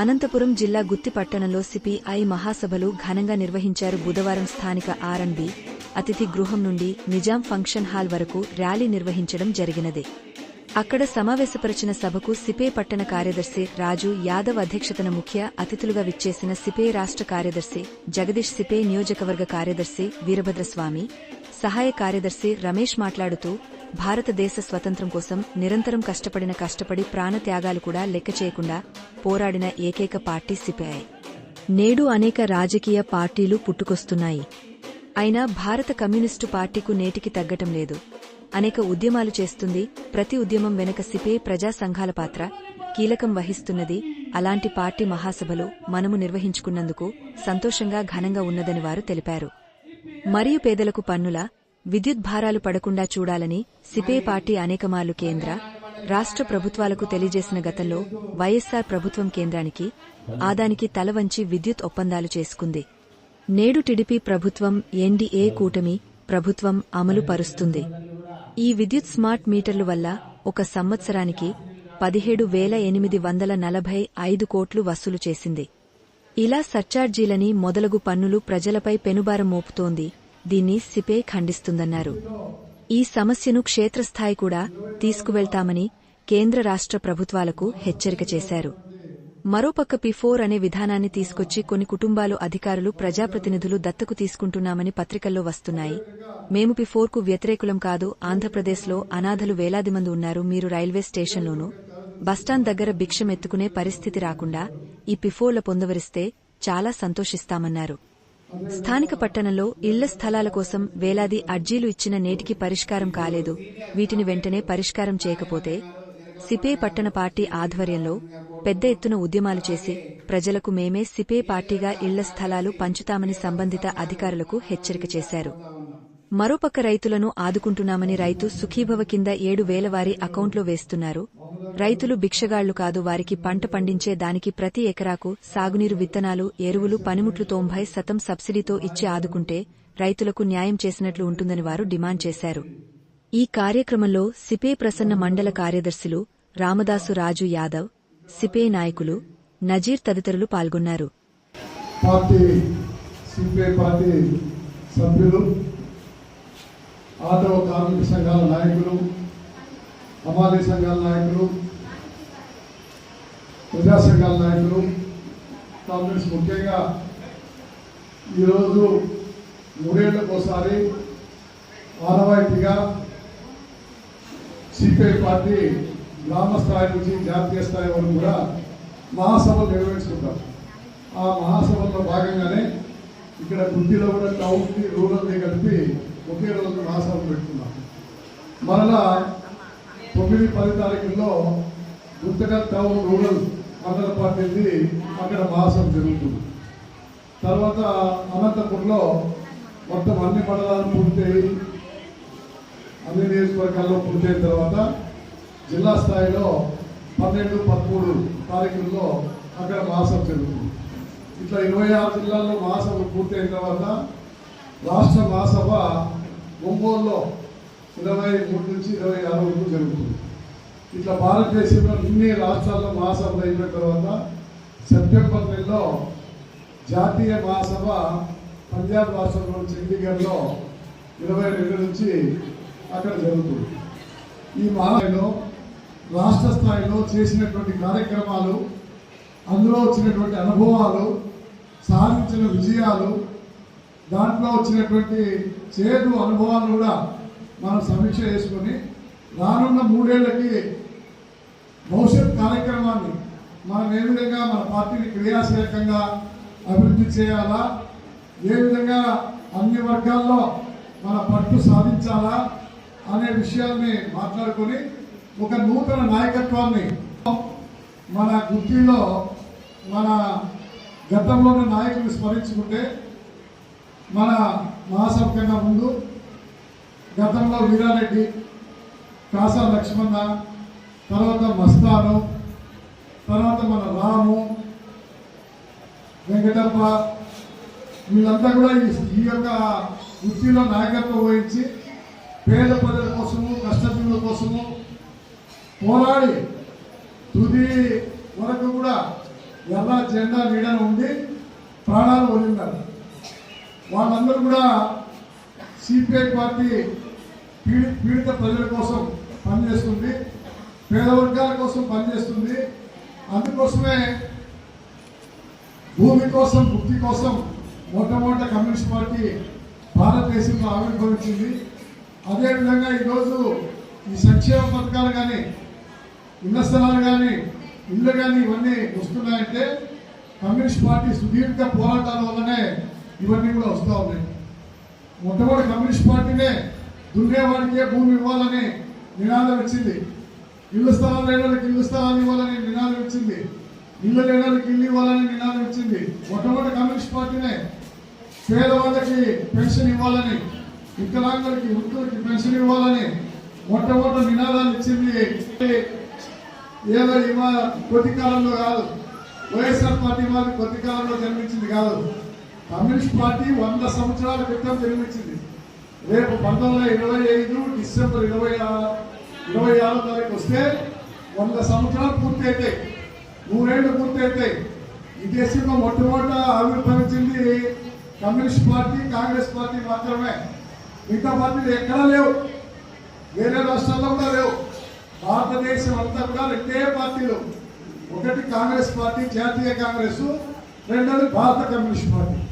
అనంతపురం జిల్లా గుత్తి పట్టణంలో సిపిఐ మహాసభలు ఘనంగా నిర్వహించారు బుధవారం స్థానిక ఆర్ఎండ్బి. అతిథి గృహం నుండి నిజాం ఫంక్షన్ హాల్ వరకు ర్యాలీ నిర్వహించడం జరిగినది. అక్కడ సమావేశపరిచిన సభకు సిపే పట్టణ కార్యదర్శి రాజు యాదవ్ అధ్యక్షతన ముఖ్య అతిథులుగా విచ్చేసిన సిపే రాష్ట్ర కార్యదర్శి జగదీష్ సిపే నియోజకవర్గ కార్యదర్శి వీరభద్రస్వామి సహాయ కార్యదర్శి రమేష్ మాట్లాడుతూ భారతదేశ స్వతంత్రం కోసం నిరంతరం కష్టపడిన కష్టపడి ప్రాణత్యాగాలు కూడా లెక్క చేయకుండా పోరాడిన ఏకైక పార్టీ సిపిఐ. నేడు అనేక రాజకీయ పార్టీలు పుట్టుకొస్తున్నాయి. అయినా భారత కమ్యూనిస్టు పార్టీకు నేటికి తగ్గటం లేదు. అనేక ఉద్యమాలు చేస్తుంది. ప్రతి ఉద్యమం వెనక సిపే ప్రజా సంఘాల పాత్ర. కీలకం వహిస్తున్నది అలాంటి పార్టీ మహాసభలు మనము నిర్వహించుకున్నందుకు సంతోషంగా ఘనంగా ఉన్నదని వారు తెలిపారు. మరియు పేదలకు పన్నుల విద్యుత్ భారాలు పడకుండా చూడాలని సిపే పార్టీ అనేకమార్లు కేంద్ర రాష్ట్ర ప్రభుత్వాలకు తెలియజేసిన గతంలో వైఎస్సార్ ప్రభుత్వం కేంద్రానికి ఆదానికి తల వంచి విద్యుత్ ఒప్పందాలు చేసుకుంది. నేడు టిడిపి ప్రభుత్వం ఎన్డీఏ కూటమి ప్రభుత్వం అమలు పరుస్తుంది. ఈ విద్యుత్ స్మార్ట్ మీటర్ల వల్ల ఒక సంవత్సరానికి పదిహేడు వేల ఎనిమిది వందల నలభై ఐదు కోట్లు వసూలు చేసింది. ఇలా సర్చార్జీలని మొదలగు పన్నులు ప్రజలపై పెనుభారం మోపుతోంది దీన్ని సిపే ఖండిస్తుందన్నారు. ఈ సమస్యను క్షేత్రస్థాయి కూడా తీసుకువెళ్తామని కేంద్ర రాష్ట్ర ప్రభుత్వాలకు హెచ్చరిక చేశారు. మరోపక్క పిఫోర్ అనే విధానాన్ని తీసుకొచ్చి కొన్ని కుటుంబాలు అధికారులు ప్రజాప్రతినిధులు దత్తకు తీసుకుంటున్నామని పత్రికల్లో వస్తున్నాయి. మేము పిఫోర్కు వ్యతిరేకులం కాదు ఆంధ్రప్రదేశ్లో అనాథలు వేలాది మంది ఉన్నారు మీరు రైల్వే స్టేషన్లోనూ బస్టాండ్ దగ్గర భిక్షం ఎత్తుకునే పరిస్థితి రాకుండా ఈ పిఫోర్ల పొందవరిస్తే చాలా సంతోషిస్తామన్నారు. స్థానిక పట్టణంలో ఇళ్ళ స్థలాల కోసం వేలాది అర్జీలు ఇచ్చిన నేటికి పరిష్కారం కాలేదు. వీటిని వెంటనే పరిష్కారం చేయకపోతే సిపే పట్టణ పార్టీ ఆధ్వర్యంలో పెద్ద ఎత్తున ఉద్యమాలు చేసి ప్రజలకు మేమే సిపే పార్టీగా ఇళ్ళ స్థలాలు పంచుతామని సంబంధిత అధికారులకు హెచ్చరిక చేశారు. మరోపక్క రైతులను ఆదుకుంటున్నామని రైతు సుఖీభవ కింద ఏడు వేల వారి అకౌంట్లో వేస్తున్నారు. రైతులు భిక్షగాళ్ళు కాదు వారికి పంట పండించే దానికి ప్రతి ఎకరాకు సాగునీరు విత్తనాలు ఎరువులు పనిముట్లు తొంభై శతం సబ్సిడీతో ఇచ్చి ఆదుకుంటే రైతులకు న్యాయం చేసినట్లు ఉంటుందని వారు డిమాండ్ చేశారు. ఈ కార్యక్రమంలో సిపే ప్రసన్న మండల కార్యదర్శులు రామదాసు రాజు యాదవ్ సిపే నాయకులు నజీర్ తదితరులు పాల్గొన్నారు. పార్టీ సిపిఐ పార్టీ సభ్యులు ఆటో కార్మిక సంఘాల నాయకులు హమాలీ సంఘాల నాయకులు ప్రజా సంఘాల నాయకులు కాంగ్రెస్ ముఖ్యంగా ఈరోజు మూడేళ్ళకోసారి ఆనవాయితీగా సిపిఐ పార్టీ గ్రామ స్థాయి నుంచి జాతీయ స్థాయి వరకు కూడా మహాసభలు నిర్వహించుకుంటారు ఆ మహాసభల్లో భాగంగానే ఇక్కడ గుడ్డిలో కూడా టౌన్కి రూరల్ని కలిపి ఒకే రోజు మహాసభ పెట్టుకున్నాం. మరలా తొమ్మిది పది తారీఖుల్లో గుంతకల్ టౌన్ రూరల్ మండల పార్టీది అక్కడ మాసం జరుగుతుంది. తర్వాత అనంతపూర్లో మొత్తం అన్ని మండలాలు పూర్తయి అన్ని నియోజకవర్గాల్లో పూర్తయిన తర్వాత జిల్లా స్థాయిలో పన్నెండు పదమూడు తారీఖుల్లో అక్కడ మాసం జరుగుతుంది. ఇట్లా ఇరవై ఆరు జిల్లాల్లో మహాసభ పూర్తయిన తర్వాత రాష్ట్ర మహాసభ ఒంగోలులో ఇరవై మూడు నుంచి ఇరవై ఆరు వరకు జరుగుతుంది. ఇట్లా భారతదేశంలో అన్ని రాష్ట్రాల్లో మహాసభలు అయిన తర్వాత సెప్టెంబర్ నెలలో జాతీయ మహాసభ పంజాబ్ రాష్ట్రంలో చండీగఢ్లో ఇరవై రెండు నుంచి అక్కడ జరుగుతుంది. ఈ మహాలో రాష్ట్ర స్థాయిలో చేసినటువంటి కార్యక్రమాలు అందులో వచ్చినటువంటి అనుభవాలు సాధించిన విజయాలు దాంట్లో వచ్చినటువంటి చేదు అనుభవాలు కూడా మనం సమీక్ష చేసుకొని రానున్న మూడేళ్ళకి భవిష్యత్ కార్యక్రమాన్ని మనం ఏ విధంగా మన పార్టీని క్రియాశీలకంగా అభివృద్ధి చేయాలా? ఏ విధంగా అన్ని వర్గాల్లో మన పట్టు సాధించాలా అనే విషయాల్ని మాట్లాడుకొని ఒక నూతన నాయకత్వాన్ని మన గుర్తిలో మన గతంలోని నాయకులు స్మరించుకుంటే మన మహాసభ కన్నా ముందు గతంలో వీరారెడ్డి కాసా లక్ష్మణ తర్వాత మస్తాను తర్వాత మన రాము వెంకటప్ప వీళ్ళంతా కూడా ఈ ఈ యొక్క వృత్తిలో నాయకత్వం వహించి పేద ప్రజల కోసము కష్టజీవుల కోసము పోరాడి తుది వరకు కూడా ఎర్ర జెండా నీడన ఉండి ప్రాణాలు వదిలినారు. వాళ్ళందరూ కూడా సిపిఐ పార్టీ పీడి పీడిత ప్రజల కోసం పనిచేస్తుంది పేద వర్గాల కోసం పనిచేస్తుంది. అందుకోసమే భూమి కోసం భుక్తి కోసం మొట్టమొదట కమ్యూనిస్ట్ పార్టీ భారతదేశంలో ఆవిర్భవించింది. అదేవిధంగా ఈరోజు ఈ సంక్షేమ పథకాలు కానీ ఇళ్ళ స్థలాలు కానీ ఇళ్ళు కానీ ఇవన్నీ వస్తున్నాయంటే కమ్యూనిస్ట్ పార్టీ సుదీర్ఘ పోరాటాల వల్లనే ఇవన్నీ కూడా వస్తూ ఉన్నాయి. మొట్టమొదటి కమ్యూనిస్ట్ పార్టీనే దున్నేవాడికే భూమి ఇవ్వాలని నినాదం ఇచ్చింది. ఇల్లు స్థలం లేని వాళ్ళకి ఇల్లు స్థలాలు ఇవ్వాలని నినాదం ఇచ్చింది. ఇల్లు లేని వాళ్ళకి ఇల్లు ఇవ్వాలని నినాదం ఇచ్చింది. మొట్టమొదటి కమ్యూనిస్ట్ పార్టీనే పేదవాళ్ళకి పెన్షన్ ఇవ్వాలని వికలాంగులకి వృద్ధులకి పెన్షన్ ఇవ్వాలని మొట్టమొదటి నినాదాలు ఇచ్చింది. ఏదో ఇవాళ కొద్ది కాలంలో కాదు. వైఎస్ఆర్ పార్టీ వాళ్ళు కొద్ది కాలంలో జన్మించింది కాదు. కమ్యూనిస్ట్ పార్టీ వంద సంవత్సరాల క్రితం జన్మించింది. రేపు పంతొమ్మిది ఇరవై ఐదు డిసెంబర్ ఇరవై ఆ- ఇరవై ఆరో తారీఖు వస్తే వంద సంవత్సరాలు పూర్తి అవుతాయి నూరేళ్ళు పూర్తి అవుతాయి ఈ దేశంలో మొట్టమొదట ఆవిర్భవించింది కమ్యూనిస్ట్ పార్టీ కాంగ్రెస్ పార్టీ మాత్రమే. మిగతా పార్టీలు ఎక్కడా లేవు. వేరే రాష్ట్రాల్లో కూడా లేవు. భారతదేశం అంతా కూడా రెండే పార్టీలు. ఒకటి కాంగ్రెస్ పార్టీ జాతీయ కాంగ్రెస్ రెండోది భారత కమ్యూనిస్ట్ పార్టీ.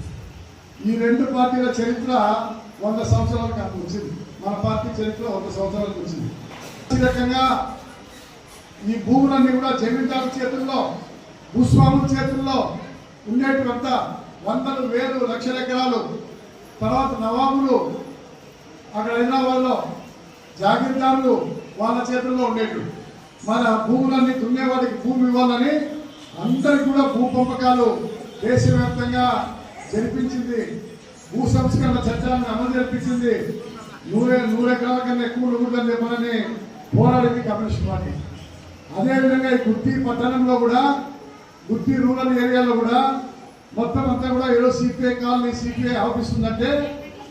ఈ రెండు పార్టీల చరిత్ర వంద సంవత్సరాలకు అంత వచ్చింది. మన పార్టీ చరిత్ర వంద సంవత్సరాలకు వచ్చింది. ఈ రకంగా ఈ భూములన్నీ కూడా జమీందారు చేతుల్లో భూస్వాముల చేతుల్లో ఉండేటువంత వందలు వేలు లక్షల ఎకరాలు. తర్వాత నవాబులు అక్కడ హైదరాబాద్లో జాగీర్దారులు వాళ్ళ చేతుల్లో ఉండేవి మన భూములన్నీ దున్నేవాడికి భూమి ఇవ్వాలని అందరికి కూడా భూ పంపకాలు దేశవ్యాప్తంగా జరిపించింది. భూ సంస్కరణ చట్టాలను అమలు జరిపించింది. నూరే నూరెకరాల కన్నా ఎక్కువ నూరుదని చెప్పాలని పోరాడింది కమ్యూనిస్ట్ పార్టీ. అదేవిధంగా ఈ గుత్తి పట్టణంలో కూడా గుత్తి రూరల్ ఏరియాలో కూడా మొత్తం అంతా కూడా ఏదో సిపిఐ కాలనీ సిపిఐ ఆఫీస్ ఉందంటే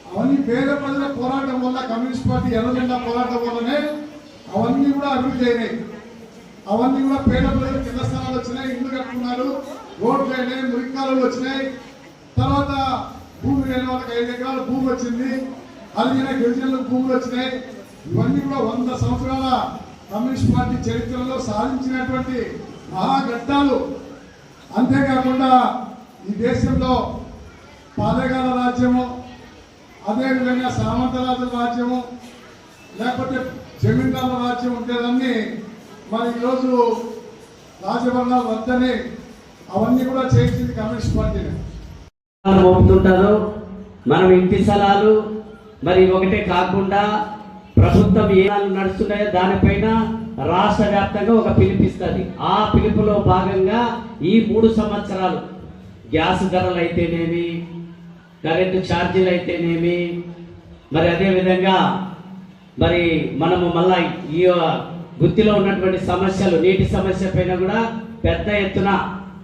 అవన్నీ పేద ప్రజల పోరాటం వల్ల కమ్యూనిస్ట్ పార్టీ ఎర్రజెండా పోరాటం వల్లనే అవన్నీ కూడా అభివృద్ధి అయినాయి. అవన్నీ కూడా పేద ప్రజలు కింద స్థానాలు వచ్చినాయి ఇల్లు కట్టుకున్నారు రోడ్లు అయినాయి మురికాలు వచ్చినాయి. తర్వాత భూమి లేని వాళ్ళకి ఐదు ఎకరాల భూమి వచ్చింది. అలాగే గిరిజనులకు భూములు వచ్చినాయి. ఇవన్నీ కూడా వంద సంవత్సరాల కమ్యూనిస్ట్ పార్టీ చరిత్రలో సాధించినటువంటి మహాఘట్టాలు. అంతేకాకుండా ఈ దేశంలో పాలెగాల రాజ్యము అదేవిధంగా సామంతరాజుల రాజ్యము లేకపోతే జమీందారుల రాజ్యం ఉండేదాన్ని మరి ఈరోజు రాజభరణాలు వద్దని అవన్నీ కూడా చేసింది కమ్యూనిస్ట్ పార్టీని. మోపుతుంటారో మనం ఇంటి స్థలాలు మరి ఒకటే కాకుండా ప్రభుత్వం ఏ నడుస్తున్నాయో దానిపైన రాష్ట్ర వ్యాప్తంగా ఒక పిలిపిస్తుంది. ఆ పిలుపులో భాగంగా ఈ మూడు సంవత్సరాలు గ్యాస్ ధరలు అయితేనేమి కరెంటు ఛార్జీలు అయితేనేమి మరి అదే విధంగా మరి మనము మళ్ళా ఈ గుత్తిలో ఉన్నటువంటి సమస్యలు నీటి సమస్య పైన కూడా పెద్ద ఎత్తున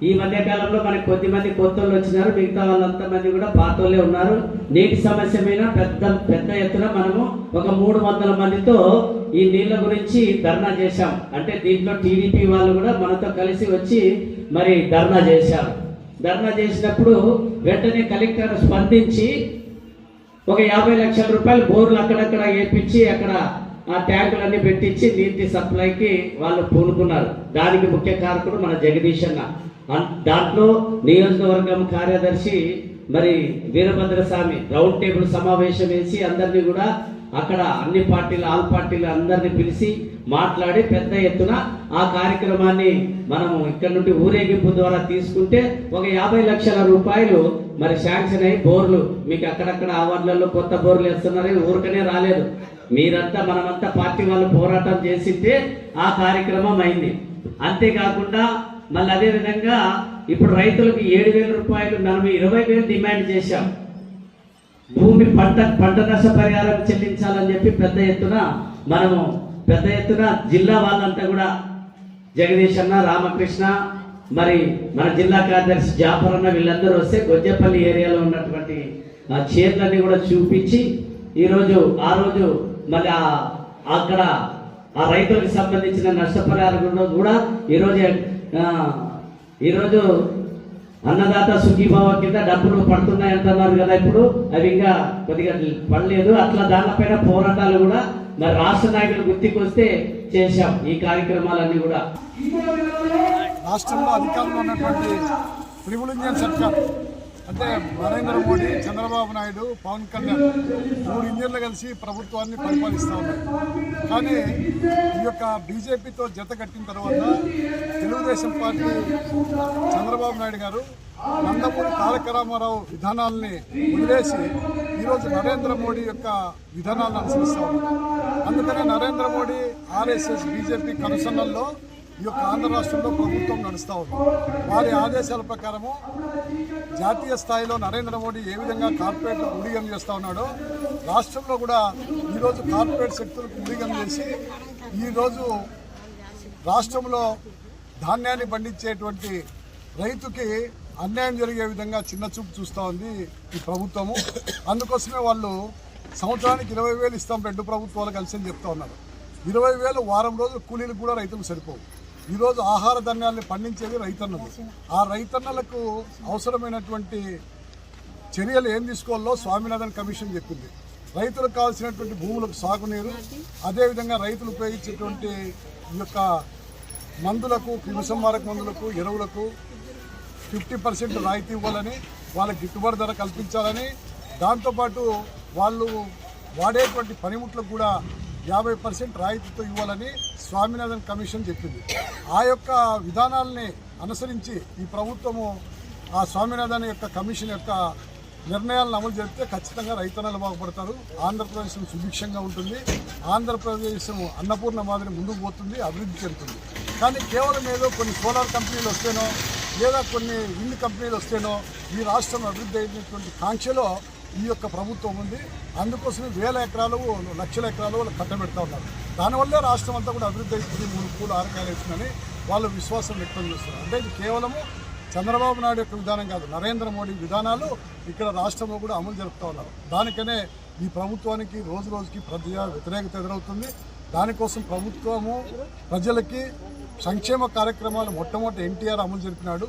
ఈ మధ్య కాలంలో మనకి కొద్దిమంది కొత్త వాళ్ళు వచ్చినారు మిగతా వాళ్ళంతా మంది కూడా పాత ఉన్నారు. నీటి సమస్య మీద పెద్ద పెద్ద ఎత్తున మనము ఒక మూడు వందల మందితో ఈ నీళ్ళ గురించి ధర్నా చేశాం. అంటే దీంట్లో టీడీపీ వాళ్ళు కూడా మనతో కలిసి వచ్చి మరి ధర్నా చేశారు. ధర్నా చేసినప్పుడు వెంటనే కలెక్టర్ స్పందించి ఒక యాభై లక్షల రూపాయలు బోర్లు అక్కడక్కడ వేపించి అక్కడ ఆ ట్యాంకులన్నీ పెట్టించి నీటి సప్లైకి వాళ్ళు పూనుకున్నారు. దానికి ముఖ్య కారకుడు మన జగదీష్ అన్న. దాంట్లో నియోజకవర్గం కార్యదర్శి మరి వీరభద్ర స్వామి రౌండ్ టేబుల్ సమావేశం వేసి అందరినీ కూడా అక్కడ అన్ని పార్టీలు ఆల్ పార్టీలు అందరినీ పిలిచి మాట్లాడి పెద్ద ఎత్తున ఆ కార్యక్రమాన్ని మనము ఇక్కడ నుండి ఊరేగింపు ద్వారా తీసుకుంటే ఒక యాభై లక్షల రూపాయలు మరి శాంక్షన్ అయ్యి బోర్లు మీకు అక్కడక్కడ ఆ కొత్త బోర్లు వేస్తున్నారు ఊరికనే రాలేదు. మీరంతా మనమంతా పార్టీ వాళ్ళు పోరాటం చేసింటే ఆ కార్యక్రమం అయింది. అంతేకాకుండా మళ్ళీ అదే విధంగా ఇప్పుడు రైతులకు ఏడు వేల రూపాయలు మనం ఇరవై వేలు డిమాండ్ చేశాం. భూమి పంట పంట నష్ట పరిహారం చెల్లించాలని చెప్పి పెద్ద ఎత్తున మనము పెద్ద ఎత్తున జిల్లా వాళ్ళంతా కూడా జగదీష్ అన్న రామకృష్ణ మరి మన జిల్లా కార్యదర్శి జాఫర్ అన్న వీళ్ళందరూ వస్తే గొజ్జపల్లి ఏరియాలో ఉన్నటువంటి ఆ చీరలన్నీ కూడా చూపించి ఈరోజు ఆ రోజు మళ్ళీ ఆ- అక్కడ ఆ రైతులకు సంబంధించిన నష్టపరిహారం కూడా ఈరోజు ఈరోజు అన్నదాత సుఖీభావ కింద డబ్బులు పడుతున్నాయి అంటున్నారు కదా ఇప్పుడు. అవి ఇంకా కొద్దిగా పడలేదు. అట్లా దానిపైన పోరాటాలు కూడా మరి రాష్ట్ర నాయకులు గుర్తికొస్తే చేశాం ఈ కార్యక్రమాలన్నీ కూడా. రాష్ట్రంలో అధికారంలో ఉన్నటువంటి ట్రిబుల్ ఇండియన్ సర్కార్ అంటే నరేంద్ర మోడీ చంద్రబాబు నాయుడు పవన్ కళ్యాణ్ మూడు ఇంజన్లు కలిసి ప్రభుత్వాన్ని పరిపాలిస్తూ ఉన్నారు. కానీ ఈ యొక్క బీజేపీతో జత కట్టిన తర్వాత తెలుగుదేశం పార్టీ చంద్రబాబు నాయుడు గారు నందమూరి తారక రామారావు విధానాల్ని వదిలేసి ఈరోజు నరేంద్ర మోడీ యొక్క విధానాలను అనుసరిస్తూ ఉన్నారు. అందుకనే నరేంద్ర మోడీ ఆర్ఎస్ఎస్ బీజేపీ కనుసన్నల్లో ఈ యొక్క ఆంధ్ర రాష్ట్రంలో ప్రభుత్వం నడుస్తూ ఉంది. వారి ఆదేశాల ప్రకారము జాతీయ స్థాయిలో నరేంద్ర మోడీ ఏ విధంగా కార్పొరేట్ ఉడిగం చేస్తూ ఉన్నాడో రాష్ట్రంలో కూడా ఈరోజు కార్పొరేట్ శక్తులకు ఊడిగం చేసి ఈరోజు రాష్ట్రంలో ధాన్యాన్ని పండించేటువంటి రైతుకి అన్యాయం జరిగే విధంగా చిన్న చూపు చూస్తూ ఉంది ఈ ప్రభుత్వము. అందుకోసమే వాళ్ళు సంవత్సరానికి ఇరవై వేలు ఇస్తాం రెండు ప్రభుత్వాలు కలిసి అని చెప్తా ఉన్నారు. ఇరవై వేలు వారం రోజులు కూలీలు కూడా రైతులకు సరిపోవు. ఈరోజు ఆహార ధాన్యాల్ని పండించేది రైతన్నలు. ఆ రైతన్నలకు అవసరమైనటువంటి చర్యలు ఏం తీసుకోవాలో స్వామినాథన్ కమిషన్ చెప్పింది. రైతులకు కావాల్సినటువంటి భూములకు సాగునీరు అదేవిధంగా రైతులు ఉపయోగించేటువంటి ఈ యొక్క మందులకు క్రిమిసంహారక మందులకు ఎరువులకు ఫిఫ్టీ పర్సెంట్ రాయితీ ఇవ్వాలని వాళ్ళకి గిట్టుబాటు ధర కల్పించాలని దాంతోపాటు వాళ్ళు వాడేటువంటి పనిముట్లకు కూడా యాభై పర్సెంట్ రాయితీతో ఇవ్వాలని స్వామినాథన్ కమిషన్ చెప్పింది. ఆ యొక్క విధానాలని అనుసరించి ఈ ప్రభుత్వము ఆ స్వామినాథన్ యొక్క కమిషన్ యొక్క నిర్ణయాలను అమలు జరిపితే ఖచ్చితంగా రైతన్నలు బాగుపడతారు. ఆంధ్రప్రదేశ్ సుభిక్షంగా ఉంటుంది. ఆంధ్రప్రదేశ్ అన్నపూర్ణ మాదిరి ముందుకు పోతుంది అభివృద్ధి చెందుతుంది. కానీ కేవలం ఏదో కొన్ని సోలార్ కంపెనీలు వస్తేనో లేదా కొన్ని విండ్ కంపెనీలు వస్తేనో ఈ రాష్ట్రం అభివృద్ధి అయినటువంటి కాంక్షలో ఈ యొక్క ప్రభుత్వం ఉంది. అందుకోసమే వేల ఎకరాలు లక్షల ఎకరాలు వాళ్ళు కట్టబెడతా ఉన్నారు. దానివల్లే రాష్ట్రం అంతా కూడా అభివృద్ధి అవుతుంది. మూడు పూలు ఆరకాయలు అవుతుందని వాళ్ళు విశ్వాసం వ్యక్తం చేస్తున్నారు. అంటే ఇది కేవలము చంద్రబాబు నాయుడు యొక్క విధానం కాదు నరేంద్ర మోడీ విధానాలు ఇక్కడ రాష్ట్రంలో కూడా అమలు జరుపుతూ ఉన్నారు. దానికనే ఈ ప్రభుత్వానికి రోజు రోజుకి ప్రజా వ్యతిరేకత ఎదురవుతుంది. దానికోసం ప్రభుత్వము ప్రజలకి సంక్షేమ కార్యక్రమాలు మొట్టమొదటి ఎన్టీఆర్ అమలు జరిపినాడు.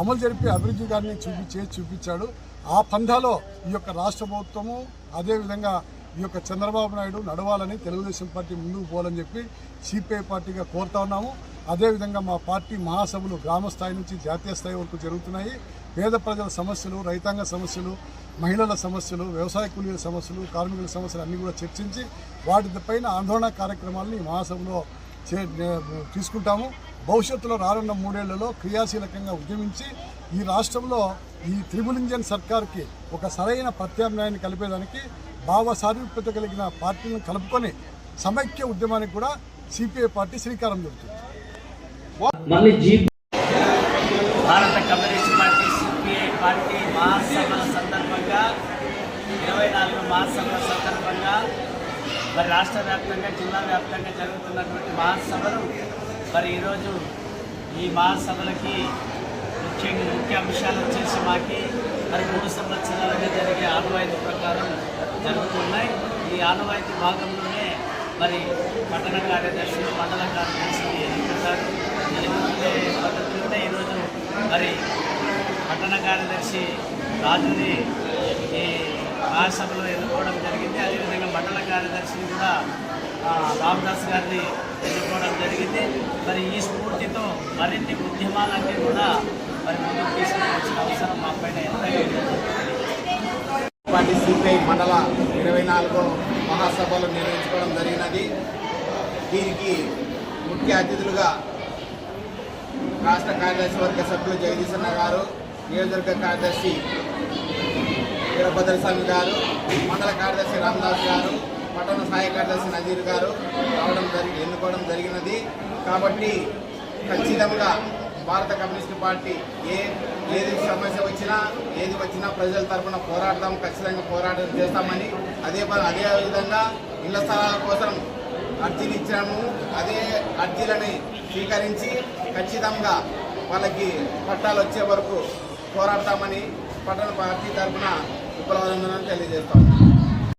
అమలు జరిపి అభివృద్ధి గారిని చూపించే చూపించాడు. ఆ పంధాలో ఈ యొక్క రాష్ట్ర ప్రభుత్వము అదేవిధంగా ఈ యొక్క చంద్రబాబు నాయుడు నడవాలని తెలుగుదేశం పార్టీ ముందుకు పోవాలని చెప్పి సిపిఐ పార్టీగా కోరుతా ఉన్నాము. అదేవిధంగా మా పార్టీ మహాసభలు గ్రామ స్థాయి నుంచి జాతీయ స్థాయి వరకు జరుగుతున్నాయి. పేద ప్రజల సమస్యలు రైతాంగ సమస్యలు మహిళల సమస్యలు వ్యవసాయ కూలీల సమస్యలు కార్మికుల సమస్యలు అన్నీ కూడా చర్చించి వాటిపైన ఆందోళన కార్యక్రమాలని మహాసభలో తీసుకుంటాము. భవిష్యత్తులో రానున్న మూడేళ్ళలో క్రియాశీలకంగా ఉద్యమించి ఈ రాష్ట్రంలో ఈ త్రిబుల్ ఇంజన్ సర్కార్కి ఒక సరైన ప్రత్యామ్నాయాన్ని కలిపేదానికి భావ సారూప్యత కలిగిన పార్టీలను కలుపుకొని సమైక్య ఉద్యమానికి కూడా సిపిఐ పార్టీ శ్రీకారం చుడుతుంది. భారత కమ్యూనిస్ట్ పార్టీ సిపిఐ పార్టీ మహాసభల సందర్భంగా ఇరవై నాలుగు మహాసభల సందర్భంగా మరి రాష్ట్ర వ్యాప్తంగా జిల్లా వ్యాప్తంగా జరుగుతున్నటువంటి మహాసభలు మరి ఈరోజు ఈ మహాసభలకి ముఖ్యంగా ముఖ్య అంశాలు వచ్చేసి మాకి మరి మూడు సంవత్సరాలుగా జరిగే ఆనవాయితీ ప్రకారం జరుగుతున్నాయి. ఈ ఆనవాయితీ భాగంలోనే మరి పట్టణ కార్యదర్శులు మండల కార్యదర్శులు ఎన్నుకుంటారు ఈ ఎన్నుకునే పద్ధతిలోనే ఈరోజు మరి పట్టణ కార్యదర్శి రాజుని ఈ రాజ్యసభలో ఎన్నుకోవడం జరిగింది. అదేవిధంగా మండల కార్యదర్శిని కూడా రామదాస్ గారిని ఎన్నుకోవడం జరిగింది. మరి ఈ స్ఫూర్తితో మరిన్ని ఉద్యమాలన్నీ కూడా మరి ముందుకు తీసుకురావాల్సిన అవసరం మా పైన ఎంతైనా పార్టీ సిపిఐ మండల ఇరవై నాలుగో మహాసభలు నిర్వహించుకోవడం జరిగినది. దీనికి ముఖ్య అతిథులుగా రాష్ట్ర కార్యదర్శి వర్గ సభ్యులు జగదీశన్న గారు నియోజకవర్గ కార్యదర్శి వీరభద్రస్వామి గారు మండల కార్యదర్శి రామదాస్ గారు పట్టణ సహాయ కార్యదర్శి నజీర్ గారు రావడం జరిగి ఎన్నుకోవడం జరిగినది. కాబట్టి ఖచ్చితంగా భారత కమ్యూనిస్ట్ పార్టీ ఏ ఏది సమస్య వచ్చినా ఏది వచ్చినా ప్రజల తరఫున పోరాడదాం ఖచ్చితంగా పోరాటం చేస్తామని అదే అదే విధంగా ఇళ్ళ స్థలాల కోసం అర్జీలు ఇచ్చాము. అదే అర్జీలని స్వీకరించి ఖచ్చితంగా వాళ్ళకి పట్టాలు వచ్చే వరకు పోరాడతామని పట్టణ పార్టీ తరఫున విప్లవాలను తెలియజేస్తాను